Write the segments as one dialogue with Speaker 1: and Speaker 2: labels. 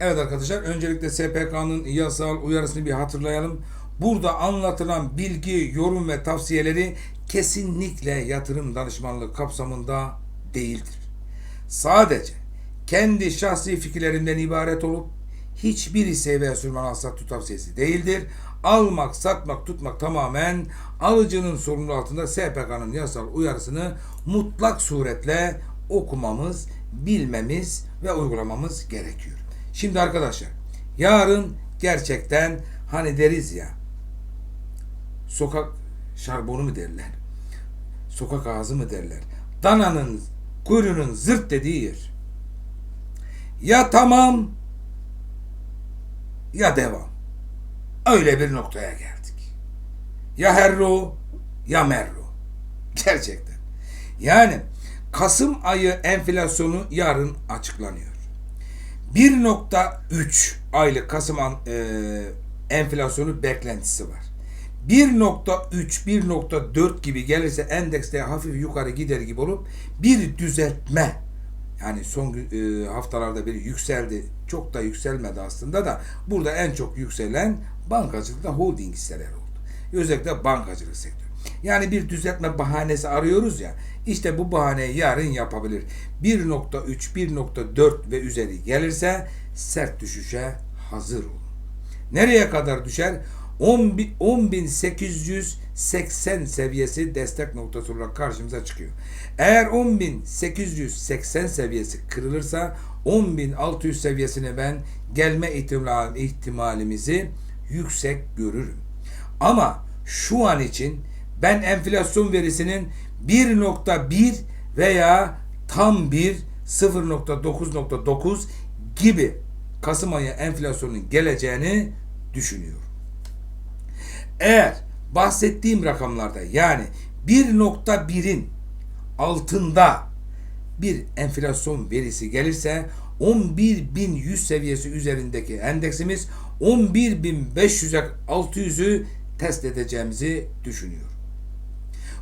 Speaker 1: Evet arkadaşlar öncelikle SPK'nın yasal uyarısını bir hatırlayalım. Burada anlatılan bilgi, yorum ve tavsiyeleri kesinlikle yatırım danışmanlığı kapsamında değildir. Sadece kendi şahsi fikirlerimden ibaret olup hiçbir hisse veya sürman alsat tavsiyesi değildir. Almak, satmak, tutmak tamamen alıcının sorumluluğu altında SPK'nın yasal uyarısını mutlak suretle okumamız, bilmemiz ve uygulamamız gerekiyor. Şimdi arkadaşlar yarın gerçekten hani deriz ya sokak şarbonu mu derler? Sokak ağzı mı derler? Dananın kuyruğunun zırt dediği yer. Ya tamam ya devam. Öyle bir noktaya geldik. Ya herro ya merro. Gerçekten. Yani Kasım ayı enflasyonu yarın açıklanıyor. 1.3 aylık Kasım an, e, enflasyonu beklentisi var. 1.3 1.4 gibi gelirse endekste hafif yukarı gider gibi olup bir düzeltme yani son e, haftalarda bir yükseldi. Çok da yükselmedi aslında da burada en çok yükselen bankacılıkta holding hisseleri oldu. Özellikle bankacılık sektörü. Yani bir düzeltme bahanesi arıyoruz ya. İşte bu bahaneyi yarın yapabilir. 1.3, 1.4 ve üzeri gelirse sert düşüşe hazır olun. Nereye kadar düşer? 10 bi- 10.880 seviyesi destek noktası olarak karşımıza çıkıyor. Eğer 10.880 seviyesi kırılırsa 10.600 seviyesine ben gelme ihtimal- ihtimalimizi yüksek görürüm. Ama şu an için ben enflasyon verisinin 1.1 veya tam bir 0.9.9 gibi Kasım ayı enflasyonun geleceğini düşünüyorum. Eğer bahsettiğim rakamlarda yani 1.1'in altında bir enflasyon verisi gelirse 11.100 seviyesi üzerindeki endeksimiz 11.500'e 600'ü test edeceğimizi düşünüyorum.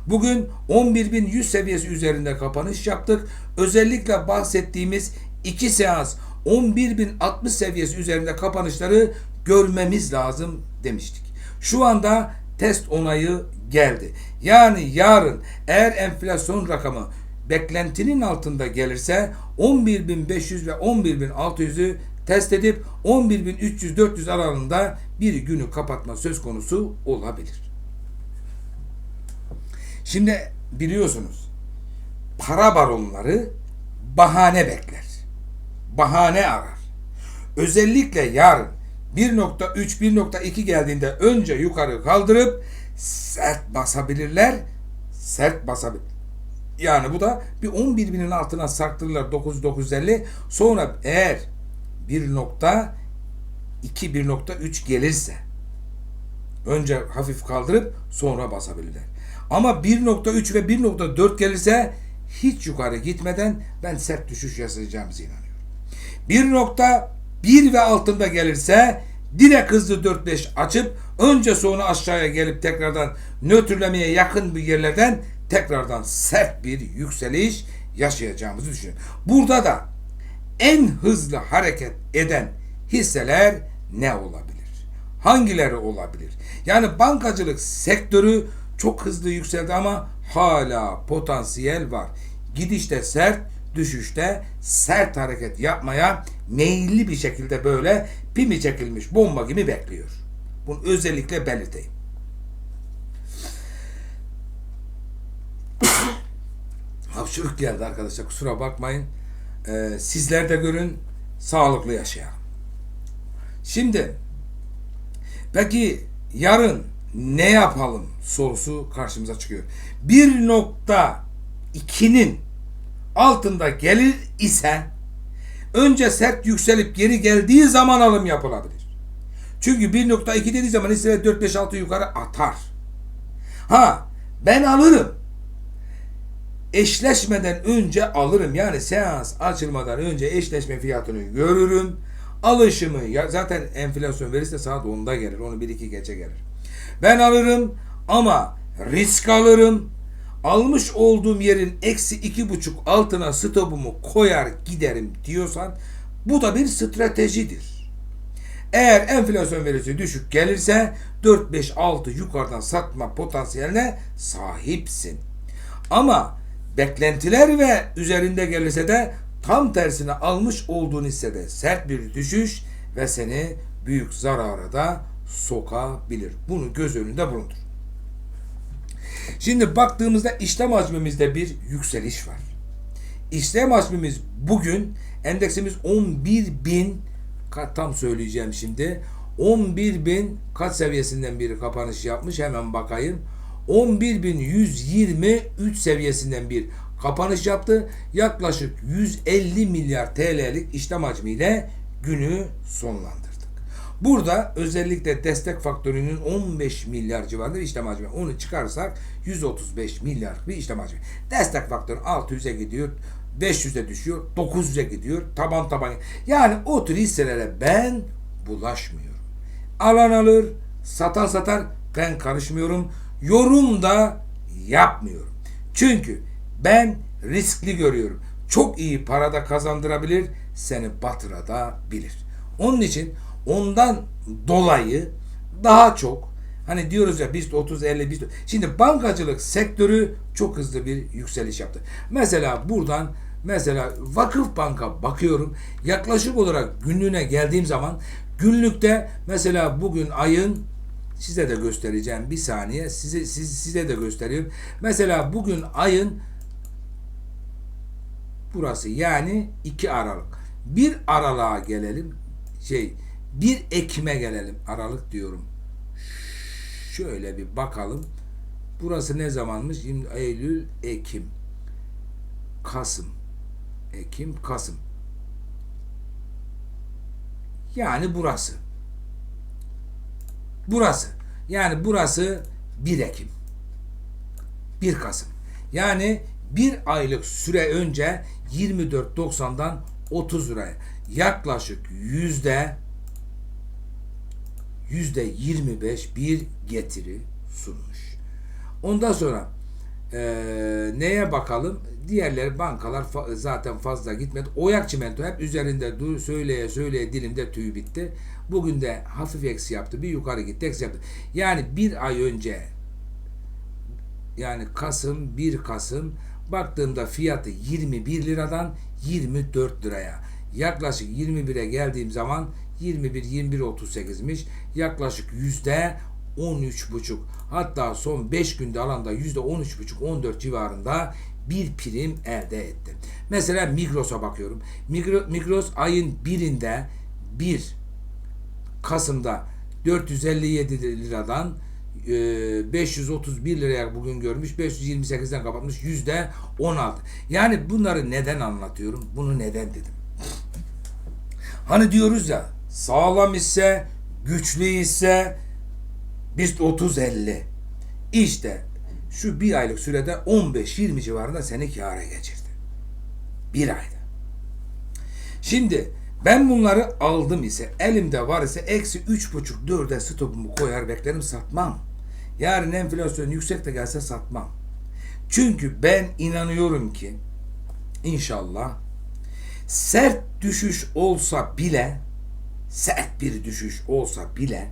Speaker 1: Bugün 11.100 seviyesi üzerinde kapanış yaptık. Özellikle bahsettiğimiz iki seans 11.060 seviyesi üzerinde kapanışları görmemiz lazım demiştik. Şu anda test onayı geldi. Yani yarın eğer enflasyon rakamı beklentinin altında gelirse 11.500 ve 11.600'ü test edip 11.300-400 aralığında bir günü kapatma söz konusu olabilir. Şimdi biliyorsunuz para baronları bahane bekler. Bahane arar. Özellikle yarın 1.3 1.2 geldiğinde önce yukarı kaldırıp sert basabilirler. Sert basabilir. Yani bu da bir 11 binin altına sarktırırlar 9 950 sonra eğer 1.2 1.3 gelirse önce hafif kaldırıp sonra basabilirler. Ama 1.3 ve 1.4 gelirse hiç yukarı gitmeden ben sert düşüş yaşayacağımıza inanıyorum. 1.1 ve altında gelirse direkt hızlı 4-5 açıp önce sonra aşağıya gelip tekrardan nötrlemeye yakın bir yerlerden tekrardan sert bir yükseliş yaşayacağımızı düşünüyorum. Burada da en hızlı hareket eden hisseler ne olabilir? Hangileri olabilir? Yani bankacılık sektörü çok hızlı yükseldi ama hala potansiyel var. Gidişte sert, düşüşte sert hareket yapmaya meyilli bir şekilde böyle pimi çekilmiş bomba gibi bekliyor. Bunu özellikle belirteyim. Hapşırık geldi arkadaşlar kusura bakmayın. Ee, sizler de görün sağlıklı yaşayalım. Şimdi peki yarın ne yapalım sorusu karşımıza çıkıyor. 1.2'nin altında gelir ise önce sert yükselip geri geldiği zaman alım yapılabilir. Çünkü 1.2 dediği zaman hisseler 4-5-6 yukarı atar. Ha ben alırım. Eşleşmeden önce alırım. Yani seans açılmadan önce eşleşme fiyatını görürüm. Alışımı ya zaten enflasyon verirse saat 10'da gelir. Onu 1-2 gece gelir. Ben alırım ama risk alırım. Almış olduğum yerin eksi iki buçuk altına stopumu koyar giderim diyorsan Bu da bir stratejidir. Eğer enflasyon verisi düşük gelirse 4 5 6 yukarıdan satma potansiyeline sahipsin. Ama beklentiler ve üzerinde gelirse de tam tersine almış olduğun hissede sert bir düşüş ve seni büyük zarara da sokabilir. Bunu göz önünde bulundur. Şimdi baktığımızda işlem hacmimizde bir yükseliş var. İşlem hacmimiz bugün endeksimiz 11 bin tam söyleyeceğim şimdi 11 bin kaç seviyesinden bir kapanış yapmış hemen bakayım 11.123 seviyesinden bir kapanış yaptı. Yaklaşık 150 milyar TL'lik işlem hacmiyle günü sonlandırdık. Burada özellikle destek faktörünün 15 milyar civarında bir işlem hacmi. Onu çıkarsak 135 milyar bir işlem hacmi. Destek faktörü 600'e gidiyor. 500'e düşüyor, 900'e gidiyor, taban taban. Yani o tür hisselere ben bulaşmıyorum. Alan alır, satan satar, ben karışmıyorum. Yorum da yapmıyorum. Çünkü ben riskli görüyorum. Çok iyi parada kazandırabilir, seni batırabilir. Onun için ondan dolayı daha çok hani diyoruz ya BIST 30 50 BIST şimdi bankacılık sektörü çok hızlı bir yükseliş yaptı. Mesela buradan mesela Vakıf Bank'a bakıyorum. Yaklaşık olarak günlüğüne geldiğim zaman günlükte mesela bugün ayın size de göstereceğim bir saniye. Size siz, size de gösteriyorum. Mesela bugün ayın burası yani 2 Aralık. 1 Aralık'a gelelim. Şey 1 Ekim'e gelelim. Aralık diyorum. Şöyle bir bakalım. Burası ne zamanmış? Eylül, Ekim, Kasım. Ekim, Kasım. Yani burası. Burası. Yani burası 1 Ekim. 1 Kasım. Yani bir aylık süre önce 24.90'dan 30 liraya yaklaşık yüzde yüzde 25 bir getiri sunmuş. Ondan sonra e, neye bakalım? Diğerleri bankalar fa- zaten fazla gitmedi. Oyak çimento hep üzerinde dur söyleye söyleye dilimde tüy bitti. Bugün de hafif eksi yaptı. Bir yukarı gitti eksi yaptı. Yani bir ay önce yani Kasım 1 Kasım baktığımda fiyatı 21 liradan 24 liraya. Yaklaşık 21'e geldiğim zaman 21 21 38'miş. Yaklaşık yüzde 13,5 hatta son 5 günde alanda yüzde 13,5 14 civarında bir prim elde etti. Mesela Migros'a bakıyorum. Migros, Migros ayın birinde 1 Kasım'da 457 liradan 531 liraya bugün görmüş 528'den kapatmış yüzde 16 yani bunları neden anlatıyorum bunu neden dedim hani diyoruz ya sağlam ise güçlü ise biz 30 50 işte şu bir aylık sürede 15-20 civarında seni kâra geçirdi bir ayda şimdi ben bunları aldım ise elimde var ise eksi üç buçuk dörde stopumu koyar beklerim satmam. Yarın enflasyon yüksek de gelse satmam. Çünkü ben inanıyorum ki inşallah sert düşüş olsa bile sert bir düşüş olsa bile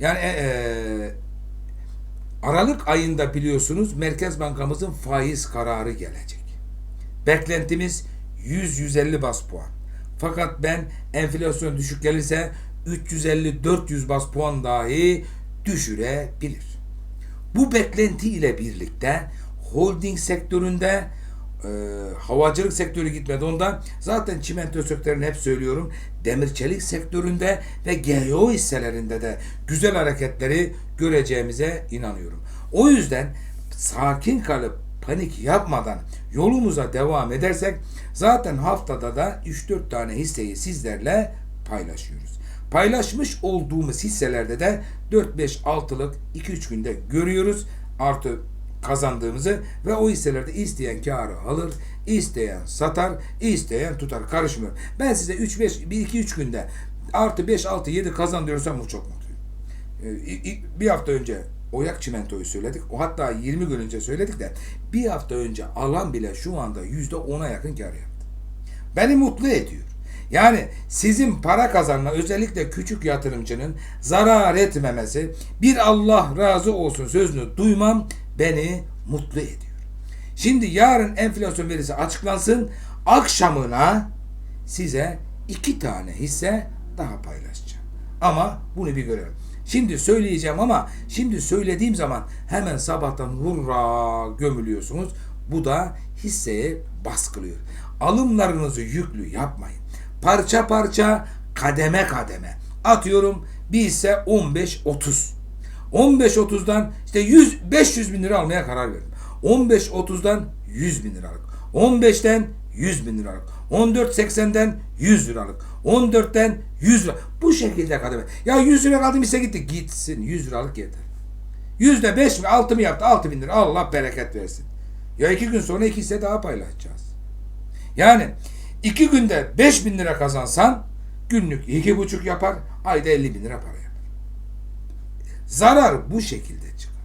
Speaker 1: yani e, e, Aralık ayında biliyorsunuz Merkez Bankamızın faiz kararı gelecek. Beklentimiz 100-150 bas puan. Fakat ben enflasyon düşük gelirse 350-400 bas puan dahi düşürebilir. Bu beklenti ile birlikte holding sektöründe e, havacılık sektörü gitmedi ondan. Zaten çimento sektörünü hep söylüyorum. Demir çelik sektöründe ve GEO hisselerinde de güzel hareketleri göreceğimize inanıyorum. O yüzden sakin kalıp panik yapmadan yolumuza devam edersek zaten haftada da 3-4 tane hisseyi sizlerle paylaşıyoruz. Paylaşmış olduğumuz hisselerde de 4-5-6'lık 2-3 günde görüyoruz artı kazandığımızı ve o hisselerde isteyen karı alır, isteyen satar, isteyen tutar. Karışmıyor. Ben size 3-5, 1-2-3 günde artı 5-6-7 kazandırıyorsam bu çok mutluyum. Ee, bir hafta önce Oyak çimentoyu söyledik. O hatta 20 gün önce söyledik de bir hafta önce alan bile şu anda yüzde ona yakın kar yaptı. Beni mutlu ediyor. Yani sizin para kazanma özellikle küçük yatırımcının zarar etmemesi bir Allah razı olsun sözünü duymam beni mutlu ediyor. Şimdi yarın enflasyon verisi açıklansın akşamına size iki tane hisse daha paylaşacağım. Ama bunu bir görelim. Şimdi söyleyeceğim ama şimdi söylediğim zaman hemen sabahtan hurra gömülüyorsunuz. Bu da hisseye baskılıyor. Alımlarınızı yüklü yapmayın. Parça parça kademe kademe. Atıyorum bir hisse 15-30. 15-30'dan işte 100 500 bin lira almaya karar verdim. 15-30'dan 100 bin liralık. 15'ten 100 bin liralık. 14.80'den 100 liralık. 14'ten 100 lira. Bu şekilde kademe. Ya 100 lira kaldım ise gitti. Gitsin 100 liralık yeter. Yüzde 5 mi 6 mı yaptı? 6 bin lira. Allah bereket versin. Ya iki gün sonra iki hisse daha paylaşacağız. Yani iki günde 5 bin lira kazansan günlük iki buçuk yapar. Ayda 50 bin lira para. Zarar bu şekilde çıkar.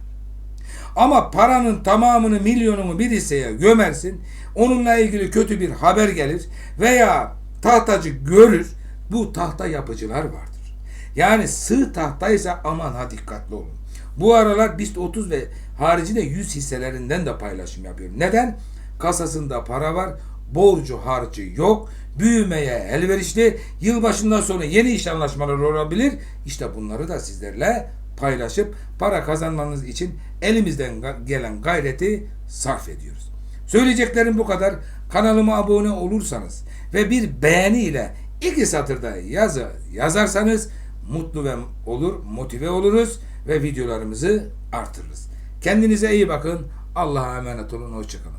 Speaker 1: Ama paranın tamamını milyonunu bir hisseye gömersin. Onunla ilgili kötü bir haber gelir veya tahtacı görür. Bu tahta yapıcılar vardır. Yani sığ tahtaysa aman ha dikkatli olun. Bu aralar BIST 30 ve haricinde 100 hisselerinden de paylaşım yapıyorum. Neden? Kasasında para var, borcu harcı yok, büyümeye elverişli, yılbaşından sonra yeni iş anlaşmaları olabilir. İşte bunları da sizlerle paylaşıp para kazanmanız için elimizden gelen gayreti sarf ediyoruz. Söyleyeceklerim bu kadar. Kanalıma abone olursanız ve bir beğeni ile iki satırda yazı yazarsanız mutlu ve olur, motive oluruz ve videolarımızı artırırız. Kendinize iyi bakın. Allah'a emanet olun. Hoşçakalın.